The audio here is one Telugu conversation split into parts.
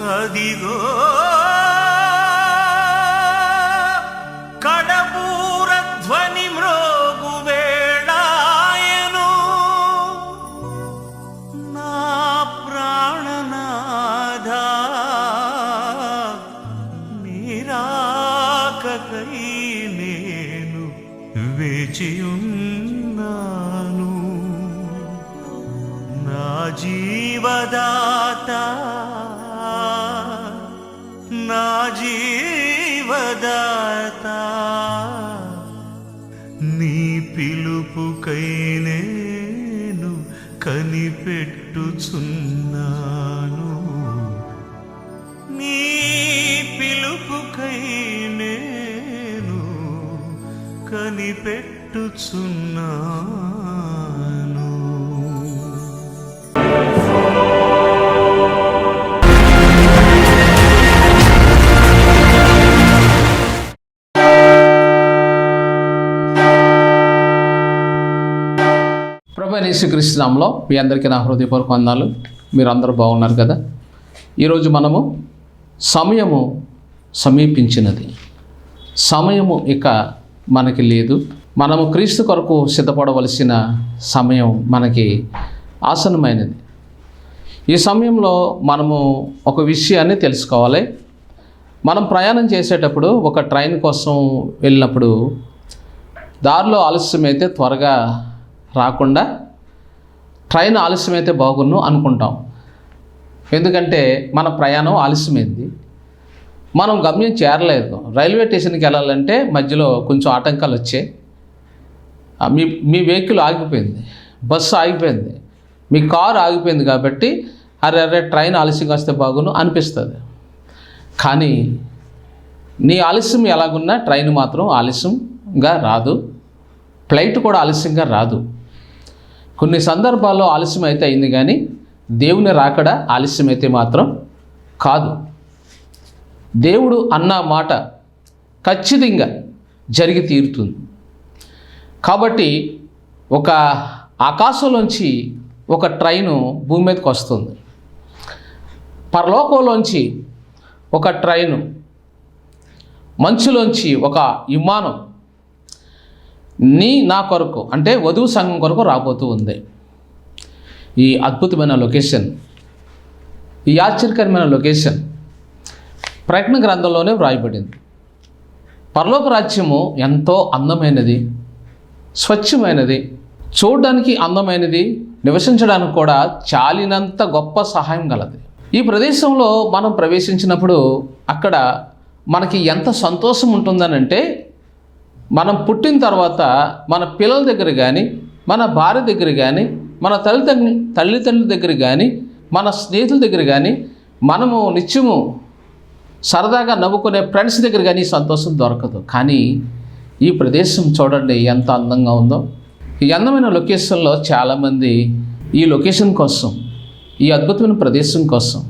అదిగో కడపూర యేసుకృష్ణంలో మీ అందరికీ నా హృదయపూర్వక వందాలు మీరు అందరూ బాగున్నారు కదా? ఈరోజు మనము సమయము సమీపించినది. సమయము ఇక మనకి లేదు. మనము క్రీస్తు కొరకు సిద్ధపడవలసిన సమయం మనకి ఆసనమైనది ఈ సమయంలో మనము ఒక విషయాన్ని తెలుసుకోవాలి. మనం ప్రయాణం చేసేటప్పుడు ఒక ట్రైన్ కోసం వెళ్ళినప్పుడు దారిలో ఆలస్యమైతే త్వరగా రాకుండా ట్రైన్ ఆలస్యమైతే బాగున్ను అనుకుంటాం. ఎందుకంటే మన ప్రయాణం ఆలస్యమైంది. మనం గమ్యం చేరలేదు. రైల్వే స్టేషన్కి వెళ్ళాలంటే మధ్యలో కొంచెం ఆటంకాలు వచ్చాయి. మీ మీ వెహికల్ ఆగిపోయింది. బస్సు ఆగిపోయింది. మీ కారు ఆగిపోయింది కాబట్టి అరే అరే ట్రైన్ ఆలస్యంగా వస్తే బాగును అనిపిస్తుంది. కానీ నీ ఆలస్యం ఎలాగున్నా ట్రైన్ మాత్రం ఆలస్యంగా రాదు. ఫ్లైట్ కూడా ఆలస్యంగా రాదు. కొన్ని సందర్భాల్లో ఆలస్యం అయితే అయింది కానీ దేవుని రాకడ ఆలస్యం అయితే మాత్రం కాదు. దేవుడు అన్న మాట ఖచ్చితంగా జరిగి తీరుతుంది. కాబట్టి ఒక ఆకాశంలోంచి ఒక ట్రైను భూమి మీదకి వస్తుంది. పరలోకంలోంచి ఒక ట్రైను మంచులోంచి ఒక విమానం నీ నా కొరకు అంటే వధువు సంఘం కొరకు రాబోతూ ఉంది. ఈ అద్భుతమైన లొకేషన్ ఈ ఆశ్చర్యకరమైన లొకేషన్ ప్రకటన గ్రంథంలోనే వ్రాయబడింది. పరలోక రాజ్యము ఎంతో అందమైనది స్వచ్ఛమైనది చూడడానికి అందమైనది నివసించడానికి కూడా చాలినంత గొప్ప సహాయం గలది. ఈ ప్రదేశంలో మనం ప్రవేశించినప్పుడు అక్కడ మనకి ఎంత సంతోషం ఉంటుందనంటే మనం పుట్టిన తర్వాత మన పిల్లల దగ్గర కానీ మన భార్య దగ్గర కానీ మన తల్లిదండ్రుల తల్లిదండ్రుల దగ్గర కానీ మన స్నేహితుల దగ్గర కానీ మనము నిత్యము సరదాగా నవ్వుకునే ఫ్రెండ్స్ దగ్గర కానీ సంతోషం దొరకదు. కానీ ఈ ప్రదేశం చూడండి ఎంత అందంగా ఉందో. ఈ అందమైన లొకేషన్లో చాలామంది ఈ లొకేషన్ కోసం ఈ అద్భుతమైన ప్రదేశం కోసం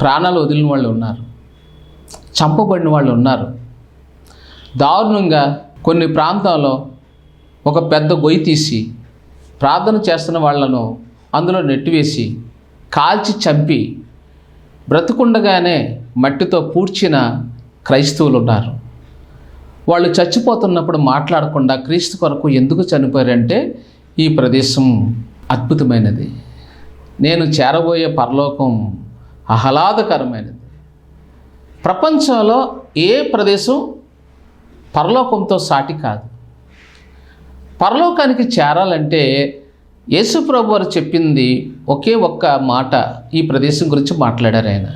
ప్రాణాలు వదిలిన వాళ్ళు ఉన్నారు. చంపబడిన వాళ్ళు ఉన్నారు. దారుణంగా కొన్ని ప్రాంతాల్లో ఒక పెద్ద గొయ్యి తీసి ప్రార్థన చేస్తున్న వాళ్ళను అందులో నెట్టివేసి కాల్చి చంపి బ్రతుకుండగానే మట్టితో పూడ్చిన క్రైస్తవులు ఉన్నారు వాళ్ళు చచ్చిపోతున్నప్పుడు మాట్లాడకుండా క్రీస్తు కొరకు ఎందుకు చనిపోయారంటే ఈ ప్రదేశం అద్భుతమైనది. నేను చేరబోయే పరలోకం ఆహ్లాదకరమైనది. ప్రపంచంలో ఏ ప్రదేశం పరలోకంతో సాటి కాదు. పరలోకానికి చేరాలంటే యేసు ప్రభు వారు చెప్పింది ఒకే ఒక్క మాట ఈ ప్రదేశం గురించి మాట్లాడారు ఆయన.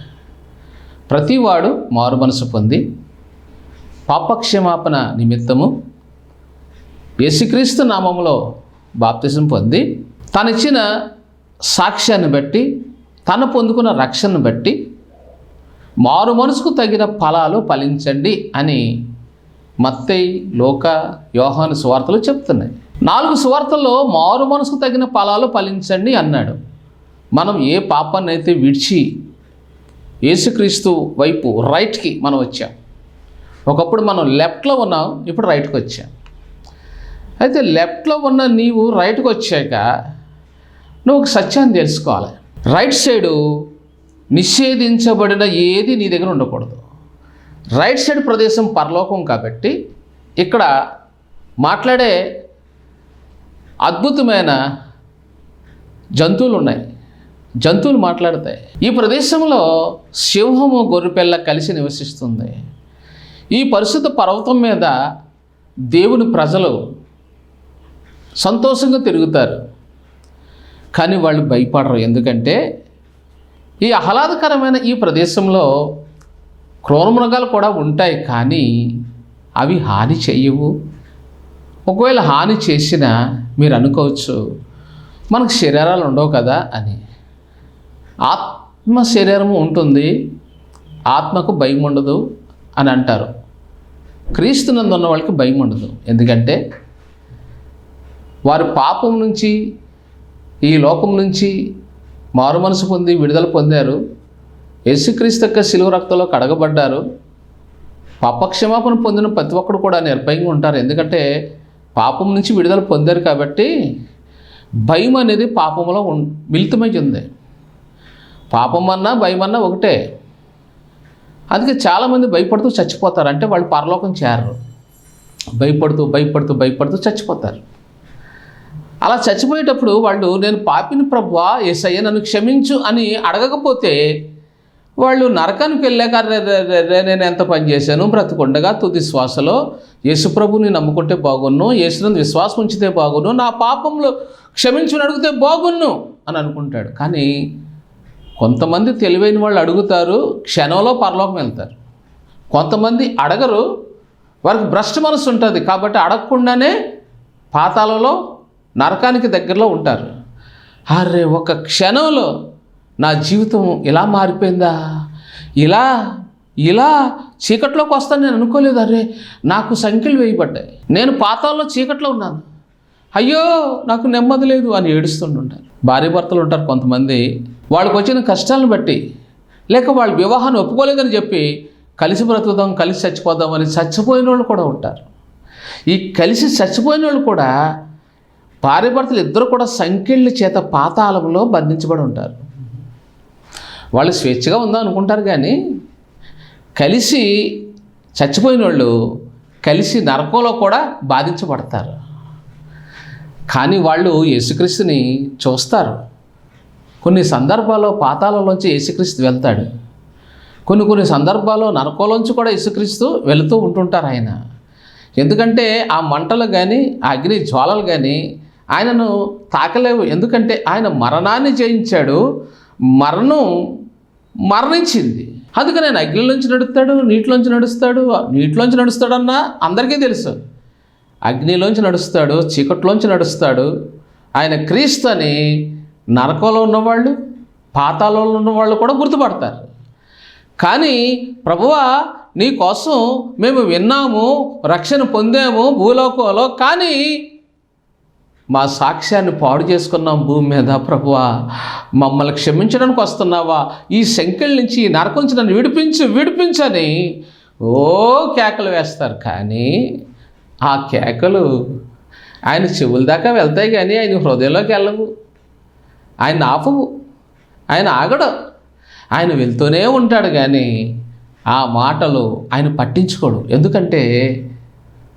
ప్రతివాడు మారు మనసు పొంది పాపక్షమాపణ నిమిత్తము యేసుక్రీస్తు నామంలో బాప్తిజం పొంది తనిచ్చిన సాక్ష్యాన్ని బట్టి తను పొందుకున్న రక్షణను బట్టి మారు మనసుకు తగిన ఫలాలు ఫలించండి అని మత్తయి లోక యోహాను సువార్తలు చెప్తున్నాయి. నాలుగు సువార్తల్లో మారు మనసుకు తగిన ఫలాలు ఫలించండి అన్నాడు. మనం ఏ పాపాన్ని అయితే విడిచి యేసుక్రీస్తు వైపు రైట్కి మనం వచ్చాం. ఒకప్పుడు మనం లెఫ్ట్లో ఉన్నాం ఇప్పుడు రైట్కి వచ్చాం. అయితే లెఫ్ట్లో ఉన్న నీవు రైట్కి వచ్చాక నువ్వు ఒక సత్యాన్ని తెలుసుకోవాలి. రైట్ సైడు నిషేధించబడిన ఏది నీ దగ్గర ఉండకూడదు. రైట్ సైడ్ ప్రదేశం పరలోకం కాబట్టి ఇక్కడ మాట్లాడే అద్భుతమైన జంతువులు ఉన్నాయి జంతువులు మాట్లాడతాయి. ఈ ప్రదేశంలో సింహము గొర్రెపిల్ల కలిసి నివసిస్తుంది. ఈ పరిశుద్ధ పర్వతం మీద దేవుని ప్రజలు సంతోషంగా తిరుగుతారు. కానీ వాళ్ళు భయపడరు. ఎందుకంటే ఈ ఆహ్లాదకరమైన ఈ ప్రదేశంలో క్రూరమృగాలు కూడా ఉంటాయి కానీ అవి హాని చేయవు. ఒకవేళ హాని చేసినా మీరు అనుకోవచ్చు మనకు శరీరాలు ఉండవు కదా అని. ఆత్మ శరీరము ఉంటుంది ఆత్మకు భయం ఉండదు అని అంటారు. క్రీస్తునందు ఉన్న వాళ్ళకి భయం ఉండదు. ఎందుకంటే వారు పాపం నుంచి ఈ లోకం నుంచి మారు మనసు పొంది విడుదల పొందారు. యేసుక్రీస్తు యొక్క శిలువ రక్తంలో కడగబడ్డారు. పాపక్షమాపణ పొందిన ప్రతి ఒక్కరు కూడా నిర్భయంగా ఉంటారు. ఎందుకంటే పాపం నుంచి విడుదల పొందారు కాబట్టి భయం అనేది పాపంలో ఉన్ మిళితమై ఉంది. పాపం అన్నా భయం అన్నా ఒకటే. అందుకే చాలామంది భయపడుతూ చచ్చిపోతారు. అంటే వాళ్ళు పరలోకం చేరరు. భయపడుతూ భయపడుతూ భయపడుతూ చచ్చిపోతారు. అలా చచ్చిపోయేటప్పుడు వాళ్ళు నేను పాపిని ప్రభువా ఏసయ్య నన్ను క్షమించు అని అడగకపోతే వాళ్ళు నరకానికి వెళ్ళాక నేను ఎంత పని చేశాను? బ్రతికుండగా తుది శ్వాసలో యేసుప్రభుని నమ్ముకుంటే బాగున్ను యేసునందు విశ్వాసం ఉంచితే బాగున్ను నా పాపంలో క్షమించుని అడిగితే బాగున్ను అని అనుకుంటాడు. కానీ కొంతమంది తెలివైన వాళ్ళు అడుగుతారు క్షణంలో పరలోకం వెళ్తారు. కొంతమంది అడగరు వారికి భ్రష్ట మనసు ఉంటుంది కాబట్టి అడగకుండానే పాతాలలో నరకానికి దగ్గరలో ఉంటారు. అరే ఒక క్షణంలో నా జీవితం ఇలా మారిపోయిందా? ఇలా ఇలా చీకట్లోకి వస్తాను నేను అనుకోలేదు. అరే నాకు సంఖ్యలు వేయబడ్డాయి. నేను పాతాల్లో చీకట్లో ఉన్నాను. అయ్యో నాకు నెమ్మది లేదు అని ఏడుస్తుంటుంటారు. భార్య భర్తలు ఉంటారు కొంతమంది. వాళ్ళకి వచ్చిన కష్టాలను బట్టి లేక వాళ్ళ వివాహాన్ని ఒప్పుకోలేదని చెప్పి కలిసి బ్రతుకుదాం కలిసి చచ్చిపోదాం అని చచ్చిపోయిన వాళ్ళు కూడా ఉంటారు. ఈ కలిసి చచ్చిపోయిన వాళ్ళు కూడా భార్య భర్తలు ఇద్దరు కూడా సంఖ్యల చేత పాతాళంలో బంధించబడి ఉంటారు. వాళ్ళు స్వేచ్ఛగా ఉందాం అనుకుంటారు కానీ కలిసి చచ్చిపోయిన వాళ్ళు కలిసి నరకంలో కూడా బాధించబడతారు. కానీ వాళ్ళు యేసుక్రీస్తుని చూస్తారు. కొన్ని సందర్భాల్లో పాతాలలోంచి యేసుక్రీస్తు వెళ్తాడు. కొన్ని కొన్ని సందర్భాల్లో నరకంలోంచి కూడా యేసుక్రీస్తు వెళుతూ ఉంటుంటారు ఆయన. ఎందుకంటే ఆ మంటలు కానీ ఆ అగ్ని జ్వాలలు కానీ ఆయనను తాకలేవు. ఎందుకంటే ఆయన మరణాన్ని జయించాడు. మరణం మరణించింది. అందుకని ఆయన అగ్నిలోంచి నడుస్తాడు నీటిలోంచి నడుస్తాడు నీటిలోంచి నడుస్తాడన్నా అందరికీ తెలుసు. అగ్నిలోంచి నడుస్తాడు చీకట్లోంచి నడుస్తాడు. ఆయన క్రీస్తు అని నరకంలో ఉన్నవాళ్ళు పాతాళంలో ఉన్నవాళ్ళు కూడా గుర్తుపడతారు. కానీ ప్రభువా నీ కోసం మేము విన్నాము రక్షణ పొందాము భూలోకంలో. కానీ మా సాక్ష్యాన్ని పాడు చేసుకున్నాం భూమి మీద. ప్రభువా మమ్మల్ని క్షమించడానికి వస్తున్నావా? ఈ శంకెల నుంచి ఈ నరకం నుంచి నన్ను విడిపించు విడిపించని ఓ కేకలు వేస్తారు. కానీ ఆ కేకలు ఆయన చెవుల దాకా వెళ్తాయి కానీ ఆయన హృదయంలోకి వెళ్ళవు. ఆయన ఆపవు. ఆయన ఆగడు. ఆయన వెళ్తూనే ఉంటాడు కానీ ఆ మాటలు ఆయన పట్టించుకోడు. ఎందుకంటే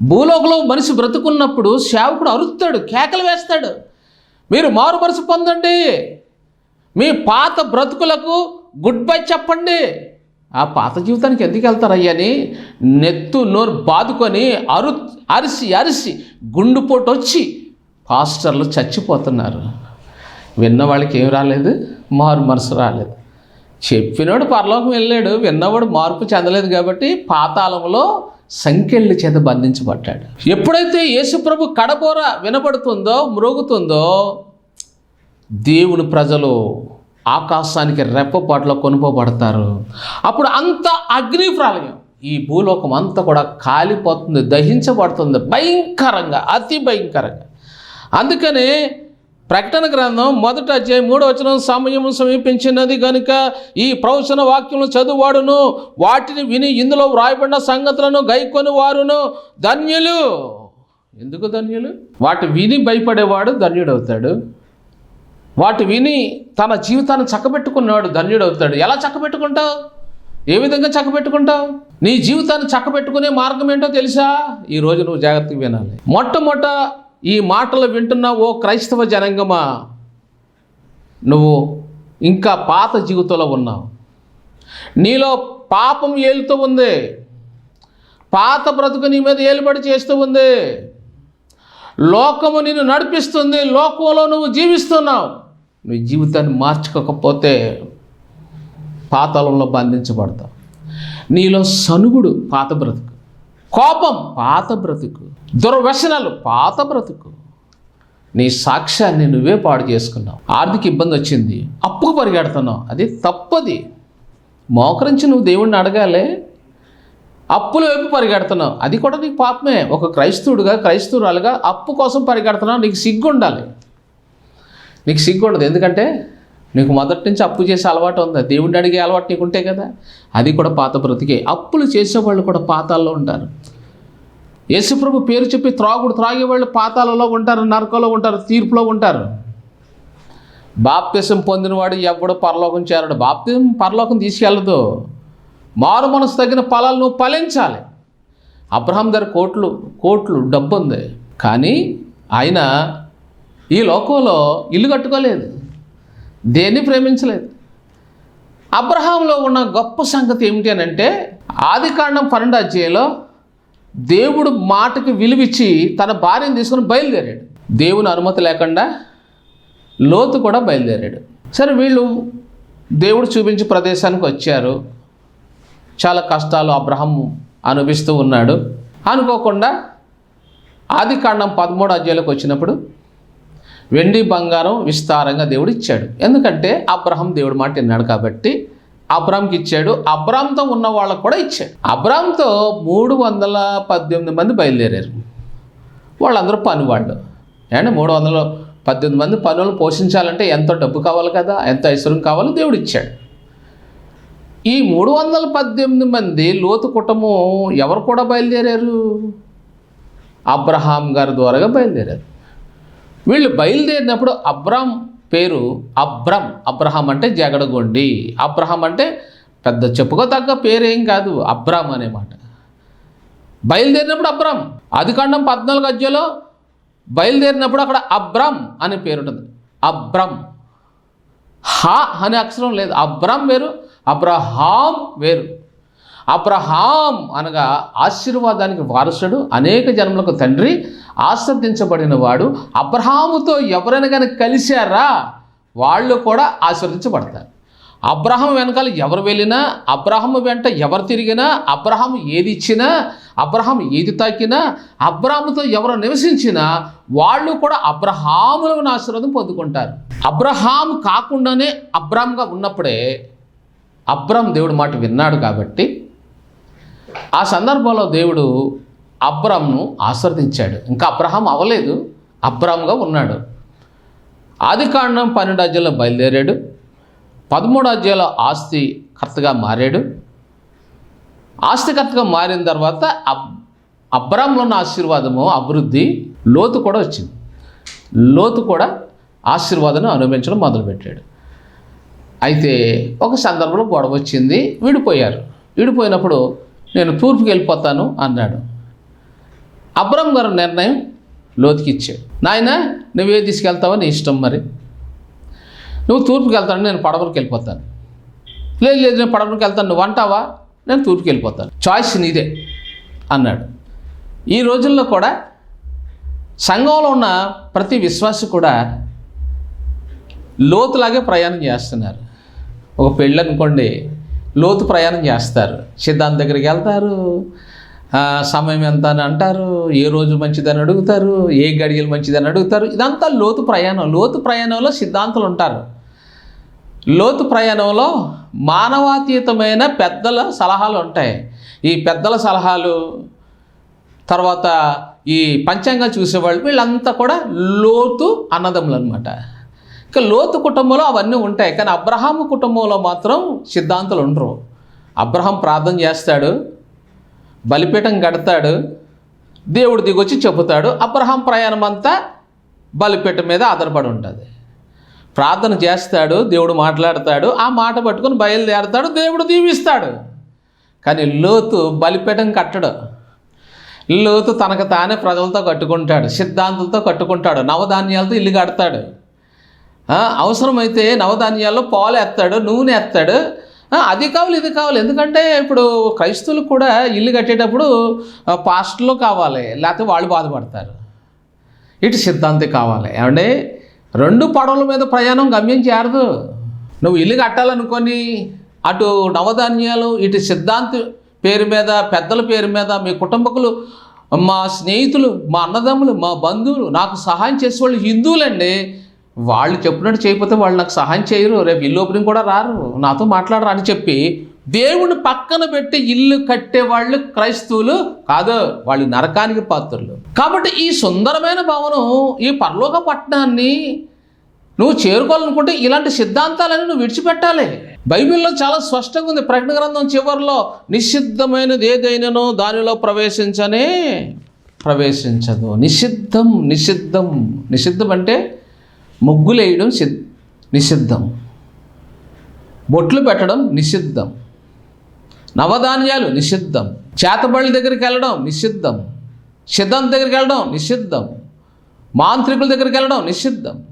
భూలోకంలో మనిషి బ్రతుకున్నప్పుడు సేవకుడు అరుస్తాడు కేకలు వేస్తాడు. మీరు మారు మనసు పొందండి. మీ పాత బ్రతుకులకు గుడ్ బై చెప్పండి. ఆ పాత జీవితానికి ఎందుకు వెళ్తారయ్యని నెత్తు నోరు బాదుకొని అరు అరిసి అరిసి గుండుపోటు వచ్చి పాస్టర్లు చచ్చిపోతున్నారు. విన్న వాళ్ళకి ఏం రాలేదు? మారు మనసు రాలేదు. చెప్పినోడు పరలోకం వెళ్ళాడు విన్నవాడు మార్పు చెందలేదు కాబట్టి పాతాళంలో సంఖ్యల చేత బంధించబడ్డాడు. ఎప్పుడైతే యేసుప్రభు కడబోర వినబడుతుందో మ్రోగుతుందో దేవుని ప్రజలు ఆకాశానికి రెప్పపాట్లో కొనుకోబడతారు అప్పుడు అంత అగ్ని ప్రళయం ఈ భూలోకం అంతా కూడా కాలిపోతుంది దహించబడుతుంది భయంకరంగా అతి భయంకరంగా. అందుకనే ప్రకటన గ్రంథం మొదట అధ్యాయం మూడో వచనం సమయం సమీపించినది కనుక ఈ ప్రవచన వాక్యములు చదువువాడును. వాటిని విని ఇందులో వ్రాయబడిన సంగతులను గైకొని వారును ధన్యులు. ఎందుకు ధన్యులు? వాటి విని భయపడేవాడు ధన్యుడవుతాడు. వాటి విని తన జీవితాన్ని చక్కబెట్టుకున్నవాడు ధన్యుడవుతాడు. ఎలా చక్కబెట్టుకుంటావు? ఏ విధంగా చక్కబెట్టుకుంటావు? నీ జీవితాన్ని చక్కబెట్టుకునే మార్గం ఏంటో తెలుసా? ఈరోజు నువ్వు జాగ్రత్తగా వినాలి. మొట్టమొదట ఈ మాటలు వింటున్న ఓ క్రైస్తవ జనంగమా? నువ్వు ఇంకా పాత జీవితంలో ఉన్నావు. నీలో పాపం ఏలుతూ ఉంది. పాత బ్రతుకు నీ మీద ఏలుబడి చేస్తూ ఉంది. లోకము నిన్ను నడిపిస్తుంది. లోకంలో నువ్వు జీవిస్తున్నావు. నీ జీవితాన్ని మార్చుకోకపోతే పాతాళంలో బంధించబడతావు. నీలో సనుగుడు పాత బ్రతుకు. కోపం పాత బ్రతుకు దుర్వ్యసనాలు పాత బ్రతుకు. నీ సాక్ష్యాన్ని నువ్వే పాడు చేసుకున్నావు. ఆర్థిక ఇబ్బంది వచ్చింది అప్పుకు పరిగెడుతున్నావు. అది తప్పది. మోకరించి నువ్వు దేవుణ్ణి అడగాలే. అప్పుల వైపు పరిగెడుతున్నావు. అది కూడా నీకు పాపమే. ఒక క్రైస్తవుడుగా క్రైస్తవురాలుగా అప్పు కోసం పరిగెడుతున్నావు. నీకు సిగ్గు ఉండాలి నీకు సిగ్గు ఉండదు ఎందుకంటే నీకు మొదటి నుంచి అప్పు చేసే అలవాటు ఉంది. దేవుడిని అడిగే అలవాటు నీకు ఉంటే కదా? అది కూడా పాత బ్రతికే. అప్పులు చేసేవాళ్ళు కూడా పాతాల్లో ఉంటారు. యేసుప్రభు పేరు చెప్పి త్రాగుడు త్రాగేవాళ్ళు పాతాలలో ఉంటారు నరకంలో ఉంటారు తీర్పులో ఉంటారు. బాప్తిసం పొందినవాడు ఎవడు పరలోకం చేరడు. బాప్తిసం పరలోకం తీసుకెళ్ళదు. మారు మనసు తగిన ఫలాలు నువ్వు ఫలించాలి. అబ్రహాం దగ్గర కోట్లు కోట్లు డబ్బు ఉంది కానీ ఆయన ఈ లోకంలో ఇల్లు కట్టుకోలేదు. దేన్ని ప్రేమించలేదు? అబ్రహాంలో ఉన్న గొప్ప సంగతి ఏమిటి అని అంటే ఆది కాండం పన్నెండు అధ్యాయంలో దేవుడు మాటకి విలువిచ్చి తన భార్యను తీసుకుని బయలుదేరాడు. దేవుని అనుమతి లేకుండా లోతు కూడా బయలుదేరాడు. సరే వీళ్ళు దేవుడు చూపించే ప్రదేశానికి వచ్చారు. చాలా కష్టాలు అబ్రహం అనుభవిస్తూ ఉన్నాడు. అనుకోకుండా ఆది కాండం పదమూడు అధ్యాయులకు వచ్చినప్పుడు వెండి బంగారం విస్తారంగా దేవుడు ఇచ్చాడు ఎందుకంటే అబ్రహం దేవుడు మాట విన్నాడు కాబట్టి అబ్రామ్కి ఇచ్చాడు. అబ్రామ్తో ఉన్న వాళ్ళకు కూడా ఇచ్చాడు. అబ్రామ్తో మూడు వందల పద్దెనిమిది మంది బయలుదేరారు. వాళ్ళందరూ పనివాళ్ళు. అంటే మూడు వందల పద్దెనిమిది మంది పనులు పోషించాలంటే ఎంతో డబ్బు కావాలి కదా? ఎంత ఐశ్వర్యం కావాలో దేవుడు ఇచ్చాడు. ఈ మూడు వందల పద్దెనిమిది మంది లోతు కుటుంబం ఎవరు కూడా బయలుదేరారు? అబ్రహాం గారి ద్వారాగా బయలుదేరారు. వీళ్ళు బయలుదేరినప్పుడు అబ్రామ్ పేరు అబ్రమ్ అబ్రహం అంటే జగడగొండి. అబ్రహం అంటే పెద్ద చెప్పుకో తగ్గ పేరేం కాదు. అబ్రామ్ అనే మాట. బయలుదేరినప్పుడు అబ్రామ్ అధికాండం పద్నాలుగు అధ్యాయంలో బయలుదేరినప్పుడు అక్కడ అబ్రామ్ అనే పేరు ఉంటుంది అబ్రమ్ హా అనే అక్షరం లేదు. అబ్రామ్ వేరు అబ్రహాం వేరు. అబ్రహాం అనగా ఆశీర్వాదానికి వారసుడు అనేక జన్మలకు తండ్రి ఆశ్రదించబడిన వాడు అబ్రహాముతో ఎవరైనా కానీ కలిశారా? వాళ్ళు కూడా ఆశీర్వదించబడతారు. అబ్రహం వెనకాల ఎవరు వెళ్ళినా అబ్రహం వెంట ఎవరు తిరిగినా అబ్రహం ఏది ఇచ్చినా అబ్రహం ఏది తాకినా అబ్రహంతో ఎవరు నివసించినా వాళ్ళు కూడా అబ్రహాములను ఆశీర్వాదం పొందుకుంటారు. అబ్రహాం కాకుండానే అబ్రామ్గా ఉన్నప్పుడే అబ్రామ్ దేవుడు మాట విన్నాడు కాబట్టి ఆ సందర్భంలో దేవుడు అబ్రామ్ను ఆశ్రదించాడు ఇంకా అబ్రహాం అవ్వలేదు. అబ్రామ్గా ఉన్నాడు. ఆది కాండం పన్నెండు అధ్యాయంలో బయలుదేరాడు. పదమూడు అధ్యాయంలో ఆస్తి కర్తగా మారాడు. ఆస్తికర్తగా మారిన తర్వాత అబ్ అబ్రామ్లో ఉన్న ఆశీర్వాదము అభివృద్ధి లోతు కూడా వచ్చింది. లోతు కూడా ఆశీర్వాదం అనుభవించడం మొదలుపెట్టాడు. అయితే ఒక సందర్భంలో గొడవ వచ్చింది. విడిపోయారు. విడిపోయినప్పుడు నేను తూర్పుకి వెళ్ళిపోతాను అన్నాడు. అబ్రమ్ గారు నిర్ణయం లోతుకి ఇచ్చాడు. నాయన నువ్వే తీసుకెళ్తావో నీ ఇష్టం మరి. నువ్వు తూర్పుకి వెళ్తాను నేను పడవరికి వెళ్ళిపోతాను. లేదు లేదు నేను పడవరికి వెళ్తాను. నువ్వు అంటావా? నేను తూర్పుకి వెళ్ళిపోతాను. చాయిస్ నీదే అన్నాడు. ఈ రోజుల్లో కూడా సంఘంలో ఉన్న ప్రతి విశ్వాసి కూడా లోతులాగే ప్రయాణం చేస్తున్నారు. ఒక పెళ్ళి అనుకోండి లోతు ప్రయాణం చేస్తారు. సిద్ధాంత్ దగ్గరికి వెళ్తారు. సమయం ఎంత అని అంటారు. ఏ రోజు మంచిదని అడుగుతారు. ఏ గడియలు మంచిదని అడుగుతారు. ఇదంతా లోతు ప్రయాణం. లోతు ప్రయాణంలో సిద్ధాంతులు ఉంటారు. లోతు ప్రయాణంలో మానవాతీతమైన పెద్దల సలహాలు ఉంటాయి. ఈ పెద్దల సలహాలు తర్వాత ఈ పంచాంగం చూసేవాళ్ళు వీళ్ళంతా కూడా లోతు అన్నదమ్ములు అనమాట ఇక లోతు కుటుంబంలో అవన్నీ ఉంటాయి. కానీ అబ్రహాం కుటుంబంలో మాత్రం సిద్ధాంతులు ఉండరు. అబ్రహాం ప్రార్థన చేస్తాడు బలిపీఠం కడతాడు దేవుడు దిగొచ్చి చెబుతాడు. అబ్రహాం ప్రయాణం అంతా బలిపీఠం మీద ఆధారపడి ఉంటుంది. ప్రార్థన చేస్తాడు దేవుడు మాట్లాడతాడు ఆ మాట పట్టుకొని బయలుదేరతాడు దేవుడు దీవిస్తాడు. కానీ లోతు బలిపీఠం కట్టడు. లోతు తనకు తానే ప్రజలతో కట్టుకుంటాడు సిద్ధాంతులతో కట్టుకుంటాడు నవధాన్యాలతో ఇల్లు కడతాడు. అవసరమైతే నవధాన్యాల్లో పాలు ఎత్తాడు నూనె ఎత్తాడు. అది కావాలి ఇది కావాలి. ఎందుకంటే ఇప్పుడు క్రైస్తవులు కూడా ఇల్లు కట్టేటప్పుడు ఆ, పాస్టర్లు కావాలి లేకపోతే వాళ్ళు బాధపడతారు. ఇటు సిద్ధాంతి కావాలి. ఏమంటే రెండు పడవల మీద ప్రయాణం గమ్యం చేరదు. నువ్వు ఇల్లు కట్టాలనుకొని అటు నవధాన్యాలు ఇటు సిద్ధాంతి పేరు మీద పెద్దల పేరు మీద మీ కుటుంబకులు మా స్నేహితులు మా అన్నదమ్ములు మా బంధువులు నాకు సహాయం చేసే వాళ్ళు హిందువులండి. వాళ్ళు చెప్పినట్టు చేయకపోతే వాళ్ళు నాకు సహాయం చేయరు. రేపు ఇల్లు ఓపెనింగ్ కూడా రారు. నాతో మాట్లాడరు అని చెప్పి దేవుడిని పక్కన పెట్టి ఇల్లు కట్టే వాళ్ళు క్రైస్తవులు కాదు వాళ్ళు నరకానికి పాత్రలు. కాబట్టి ఈ సుందరమైన భవనం ఈ పరలోక పట్టణాన్ని నువ్వు చేరుకోవాలనుకుంటే ఇలాంటి సిద్ధాంతాలని నువ్వు విడిచిపెట్టాలి. బైబిల్లో చాలా స్పష్టంగా ఉంది. ప్రకటన గ్రంథం చివరిలో నిషిద్ధమైనది ఏదైనానో దానిలో ప్రవేశించనే ప్రవేశించదు. నిషిద్ధం నిషిద్ధం. నిషిద్ధం అంటే ముగ్గులేయడం నిషిద్ధం. బొట్లు పెట్టడం నిషిద్ధం. నవధాన్యాలు నిషిద్ధం. చేతబళ్ళ దగ్గరికి వెళ్ళడం నిషిద్ధం. సిద్ధం దగ్గరికి వెళ్ళడం నిషిద్ధం. మాంత్రికుల దగ్గరికి వెళ్ళడం నిషిద్ధం.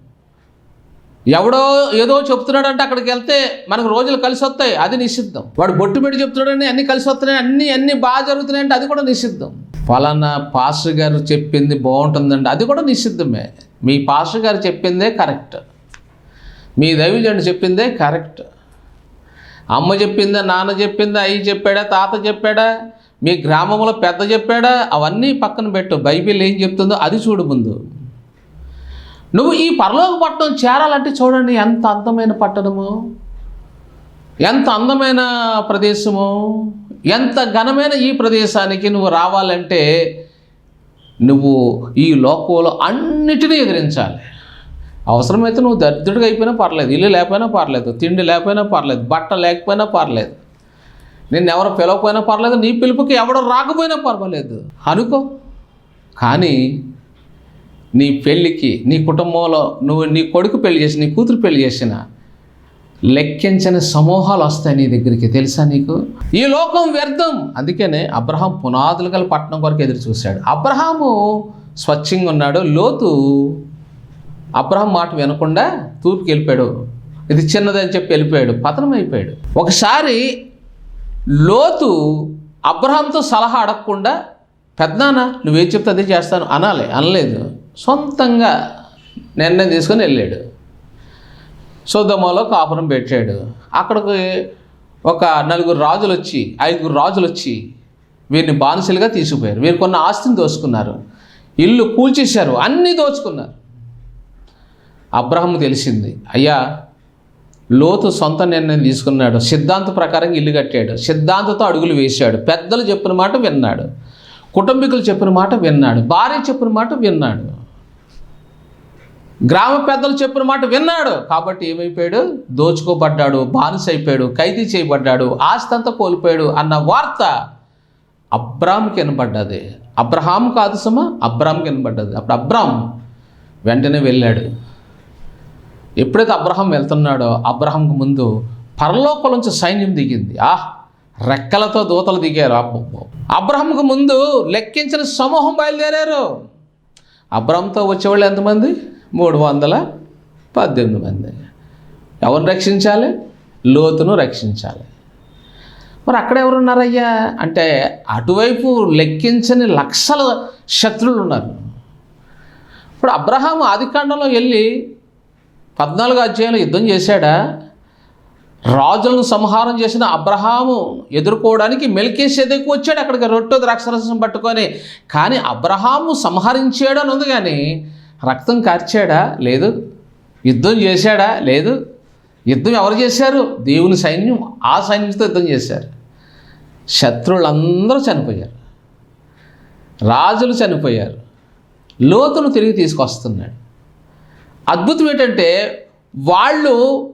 ఎవడో ఏదో చెప్తున్నాడంటే అక్కడికి వెళ్తే మనకు రోజులు కలిసి వస్తాయి అది నిషిద్ధం. వాడు బొట్టు పెట్టి చెప్తున్నాడని అన్ని కలిసి వస్తున్నాయి అన్ని అన్ని బాగా జరుగుతున్నాయి అంటే అది కూడా నిషిద్ధం. ఫలానా పాస్టర్ గారు చెప్పింది బాగుంటుందండి అది కూడా నిషిద్ధమే. మీ పాస్టర్ గారు చెప్పిందే కరెక్ట్. మీ దైవజండు చెప్పిందే కరెక్ట్. అమ్మ చెప్పిందా నాన్న చెప్పిందా అయ్యి చెప్పాడా తాత చెప్పాడా మీ గ్రామంలో పెద్ద చెప్పాడా అవన్నీ పక్కన పెట్టు. బైబిల్ ఏం చెప్తుందో అది చూడు ముందు. నువ్వు ఈ పరలోక పట్టణం చేరాలంటే చూడండి ఎంత అందమైన పట్టణము ఎంత అందమైన ప్రదేశము ఎంత ఘనమైన ఈ ప్రదేశానికి నువ్వు రావాలంటే నువ్వు ఈ లోకంలో అన్నిటినీ ఎదిరించాలి. అవసరమైతే నువ్వు దరిద్రుడిగా అయిపోయినా పర్లేదు ఇల్లు లేకపోయినా పర్లేదు తిండి లేకపోయినా పర్లేదు బట్ట లేకపోయినా పర్లేదు నిన్ను ఎవరు పిలవకపోయినా పర్లేదు నీ పిలుపుకి ఎవడో రాకపోయినా పర్వాలేదు. అనుకో. కానీ నీ పెళ్ళికి నీ కుటుంబంలో నువ్వు నీ కొడుకు పెళ్ళి చేసి నీ కూతురు పెళ్ళి చేసినా లెక్కించని సమూహాలు వస్తాయి నీ దగ్గరికి. తెలుసా నీకు? ఈ లోకం వ్యర్థం. అందుకనే అబ్రహాం పునాదులు గల పట్టణం కొరకు ఎదురు చూశాడు. అబ్రహాము స్వచ్ఛంగా ఉన్నాడు. లోతు అబ్రహాం మాట వినకుండా తూర్పుకి వెళ్ళిపోయాడు. ఇది చిన్నదని చెప్పి వెళ్ళిపోయాడు. పతనం అయిపోయాడు. ఒకసారి లోతు అబ్రహాంతో సలహా అడగకుండా పెద్దనా నువ్వేం చెప్తే అదే చేస్తాను. అనాలి. అనలేదు. సొంతంగా నిర్ణయం తీసుకొని వెళ్ళాడు. సోదమలో కాపురం పెట్టాడు అక్కడికి ఒక నలుగురు రాజులు వచ్చి ఐదుగురు రాజులు వచ్చి వీరిని బానిసలుగా తీసుకుపోయారు. వీరు కొన్న ఆస్తిని దోచుకున్నారు. ఇల్లు కూల్చేశారు అన్నీ దోచుకున్నారు. అబ్రహం తెలిసింది అయ్యా లోతు సొంత నిర్ణయం తీసుకున్నాడు. సిద్ధాంత ప్రకారం ఇల్లు కట్టాడు. సిద్ధాంతతో అడుగులు వేశాడు. పెద్దలు చెప్పిన మాట విన్నాడు. కుటుంబీకులు చెప్పిన మాట విన్నాడు. భార్య చెప్పిన మాట విన్నాడు. గ్రామ పెద్దలు చెప్పిన మాట విన్నాడు. కాబట్టి ఏమైపోయాడు? దోచుకోబడ్డాడు బానిస అయిపోయాడు ఖైదీ చేయబడ్డాడు ఆస్తి అంతా కోల్పోయాడు అన్న వార్త అబ్రామ్కి వినబడ్డది. అబ్రహాం కాదు సుమా అబ్రామ్కి వినబడ్డది. అప్పుడు అబ్రామ్ వెంటనే వెళ్ళాడు. ఎప్పుడైతే అబ్రహం వెళ్తున్నాడో అబ్రహంకు ముందు పరలోకం నుంచి సైన్యం దిగింది. ఆహ్ రెక్కలతో దూతలు దిగారు. అబ్రహంకు ముందు లెక్కించిన సమూహం బయలుదేరారు. అబ్రహంతో వచ్చేవాళ్ళు ఎంతమంది? మూడు వందల పద్దెనిమిది మంది. ఎవరిని రక్షించాలి? లోతును రక్షించాలి. మరి అక్కడ ఎవరున్నారయ్యా? అంటే అటువైపు లెక్కించని లక్షల శత్రువులు ఉన్నారు ఇప్పుడు అబ్రహాం ఆదికాండంలో వెళ్ళి పద్నాలుగు అధ్యాయంలో యుద్ధం చేశాడా? రాజులను సంహారం చేసిన అబ్రహాము ఎదుర్కోవడానికి మెల్కేసేదకు వచ్చాడు. అక్కడికి రొట్టె ద్రాక్షరసం పట్టుకొని. కానీ అబ్రహాము సంహరించాడు అని ఉంది కానీ రక్తం కార్చాడా? లేదు. యుద్ధం చేశాడా? లేదు. యుద్ధం ఎవరు చేశారు? దేవుని సైన్యం ఆ సైన్యంతో యుద్ధం చేశారు. శత్రువులందరూ చనిపోయారు. రాజులు చనిపోయారు. లోతును తిరిగి తీసుకొస్తున్నాడు. అద్భుతం ఏంటంటే వాళ్ళు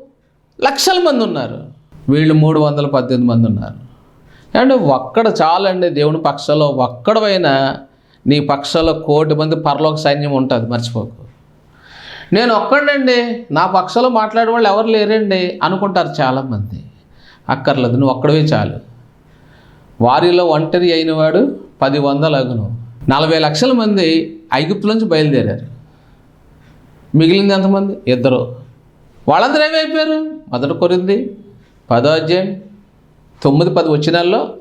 లక్షల మంది ఉన్నారు. వీళ్ళు మూడు వందల పద్దెనిమిది మంది ఉన్నారు. అంటే ఒక్కడ చాలండి దేవుని పక్షంలో. ఒక్కడవైనా నీ పక్షంలో కోటి మంది పరలోక సైన్యం ఉంటుంది మర్చిపోకు. నేను ఒక్కడండి నా పక్షంలో మాట్లాడే వాళ్ళు ఎవరు లేరండి అనుకుంటారు చాలామంది. అక్కర్లేదు నువ్వు ఒక్కడవే చాలు. వారిలో ఒంటరి అయినవాడు పది వందలు అగును. నలభై లక్షల మంది ఐగుప్తు నుంచి బయలుదేరారు. మిగిలింది ఎంతమంది? ఇద్దరు. వాళ్ళందరూ ఏమైపోయారు? మొదట కొరింది పదో అధ్యాయం తొమ్మిది పది వచ్చినాల్లో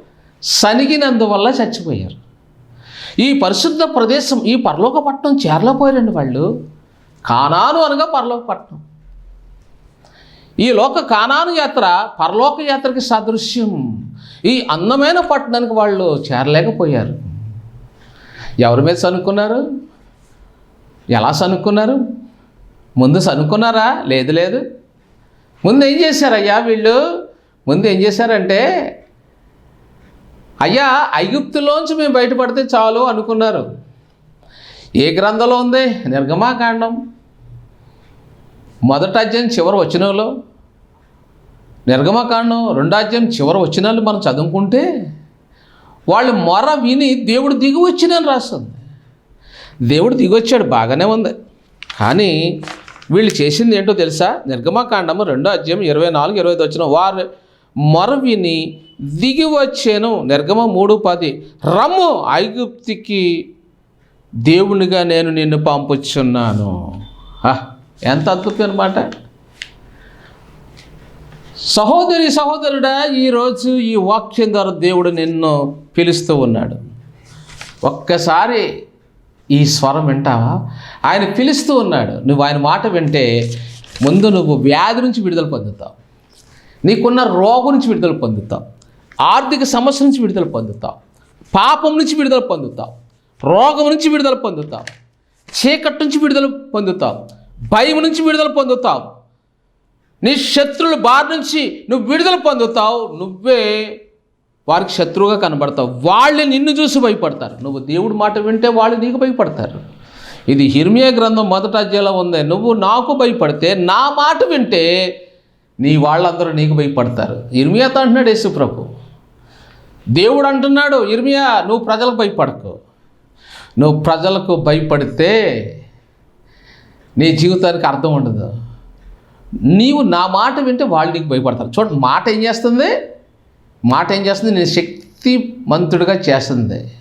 సనిగినందువల్ల చచ్చిపోయారు. ఈ పరిశుద్ధ ప్రదేశం ఈ పరలోకపట్నం పట్టణం చేరలేకపోయారండి వాళ్ళు. కానాను అనగా పరలోక పట్టణం ఈ లోక కానాను యాత్ర పరలోక యాత్రకి సాదృశ్యం. ఈ అందమైన పట్టణానికి వాళ్ళు చేరలేకపోయారు. ఎవరి మీద సనుక్కున్నారు? ఎలా సనుక్కున్నారు? ముందు సనుక్కున్నారా? లేదు లేదు. ముందు ఏం చేశారయ్యా వీళ్ళు? ముందు ఏం చేశారంటే అయ్యా అయ్యుప్తులోంచి మేము బయటపడితే చాలు అనుకున్నారు. ఏ గ్రంథంలో ఉంది? నిర్గమాకాండం మొదటి అధ్యాయం చివరి వచనంలో. నిర్గమకాండం రెండో అధ్యాయం చివరి వచనాలు మనం చదువుకుంటే వాళ్ళు మొర విని దేవుడు దిగి వచ్చినని రాస్తుంది. దేవుడు దిగి వచ్చాడు బాగానే ఉంది. కానీ వీళ్ళు చేసింది ఏంటో తెలుసా? నిర్గమకాండము రెండో అధ్యాయం ఇరవై నాలుగు ఇరవై ఐదు వచ్చిన వారు మరవిని దిగివచ్చాను. నిర్గమ మూడు పది రమ్ము ఐగుప్తికి దేవునిగా నేను నిన్ను పంపుచున్నాను. ఎంత అద్భుతం అనమాట సహోదరి సహోదరుడా ఈరోజు ఈ వాక్యం ద్వారా దేవుడు నిన్ను పిలుస్తూ ఉన్నాడు. ఒక్కసారి ఈ స్వరం వింటావా? ఆయన పిలుస్తూ ఉన్నాడు. నువ్వు ఆయన మాట వింటే ముందు నువ్వు వ్యాధి నుంచి విడుదల పొందుతావు. నీకున్న రోగం నుంచి విడుదల పొందుతావు. ఆర్థిక సమస్య నుంచి విడుదల పొందుతావు. పాపం నుంచి విడుదల పొందుతావు. రోగం నుంచి విడుదల పొందుతావు. చీకటి నుంచి విడుదల పొందుతావు. భయం నుంచి విడుదల పొందుతావు. నీ శత్రువుల బారి నుంచి నువ్వు విడుదల పొందుతావు. నువ్వే వారికి శత్రువుగా కనబడతావు. వాళ్ళు నిన్ను చూసి భయపడతారు. నువ్వు దేవుడి మాట వింటే వాళ్ళు నీకు భయపడతారు. ఇది హిర్మియా గ్రంథం మొదట అధ్యాయంలో ఉంది. నువ్వు నాకు భయపడితే నా మాట వింటే నీ వాళ్ళందరూ నీకు భయపడతారు. ఇర్మియాతో అంటున్నాడు యేసుప్రభు. దేవుడు అంటున్నాడు ఇర్మియా నువ్వు ప్రజలకు భయపడకు. నువ్వు ప్రజలకు భయపడితే నీ జీవితానికి అర్థం ఉండదు. నీవు నా మాట వింటే వాళ్ళు నీకు భయపడతారు. చూడండి మాట ఏం చేస్తుంది? మాట ఏం చేస్తుంది? నేను శక్తిమంతుడిగా చేస్తుంది.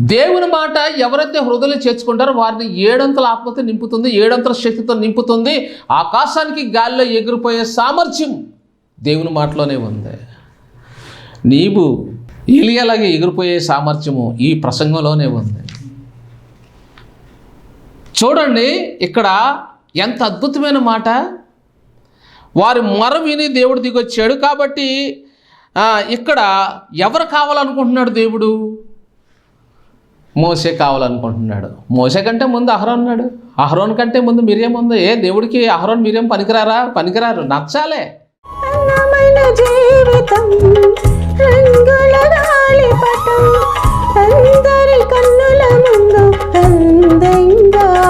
దేవుని మాట ఎవరైతే హృదయలు చేర్చుకుంటారో వారిని ఏడంతల ఆత్మతో నింపుతుంది ఏడంతల శక్తితో నింపుతుంది. ఆకాశానికి గాలిలో ఎగిరిపోయే సామర్థ్యం దేవుని మాటలోనే ఉంది. నీవు ఇలియలాగే ఎగిరిపోయే సామర్థ్యము ఈ ప్రసంగంలోనే ఉంది. చూడండి ఇక్కడ ఎంత అద్భుతమైన మాట. వారి మొర విని దేవుడు దిగొచ్చాడు కాబట్టి ఇక్కడ ఎవరు కావాలనుకుంటున్నాడు దేవుడు? మోసే కావాలనుకుంటున్నాడు. మోసే కంటే ముందు అహరోన్ ఉన్నాడు. అహరోన్ కంటే ముందు మిరియం ఉంది. ఏ దేవుడికి అహరోన్ మిరియం పనికిరారా? పనికిరారు. నచ్చాలే. అందరి కన్నుల ముందు అందంగా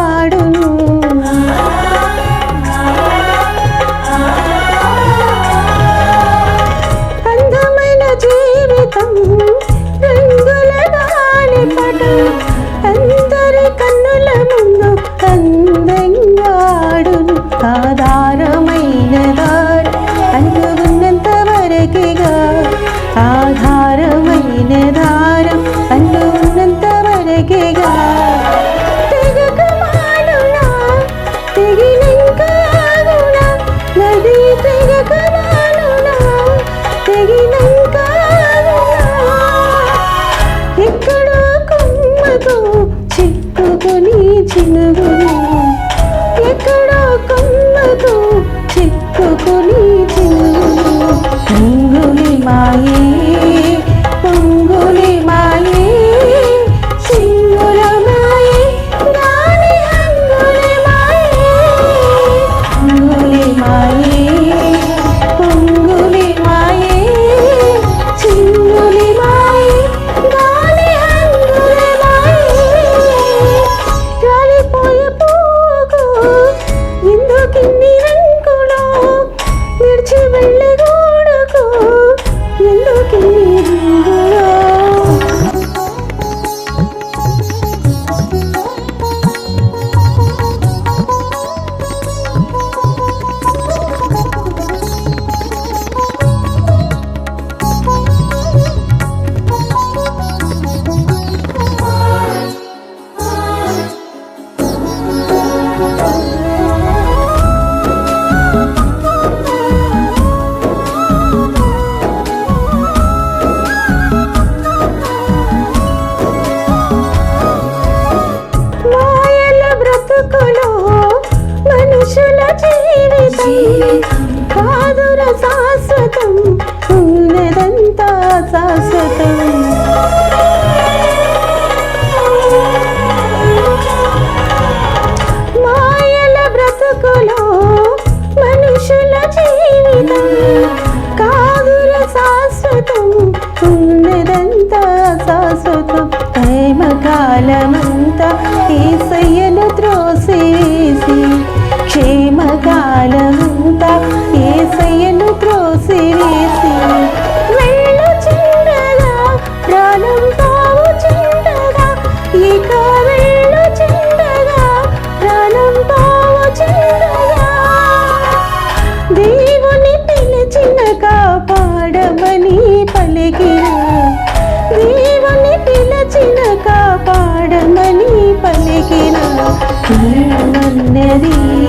melody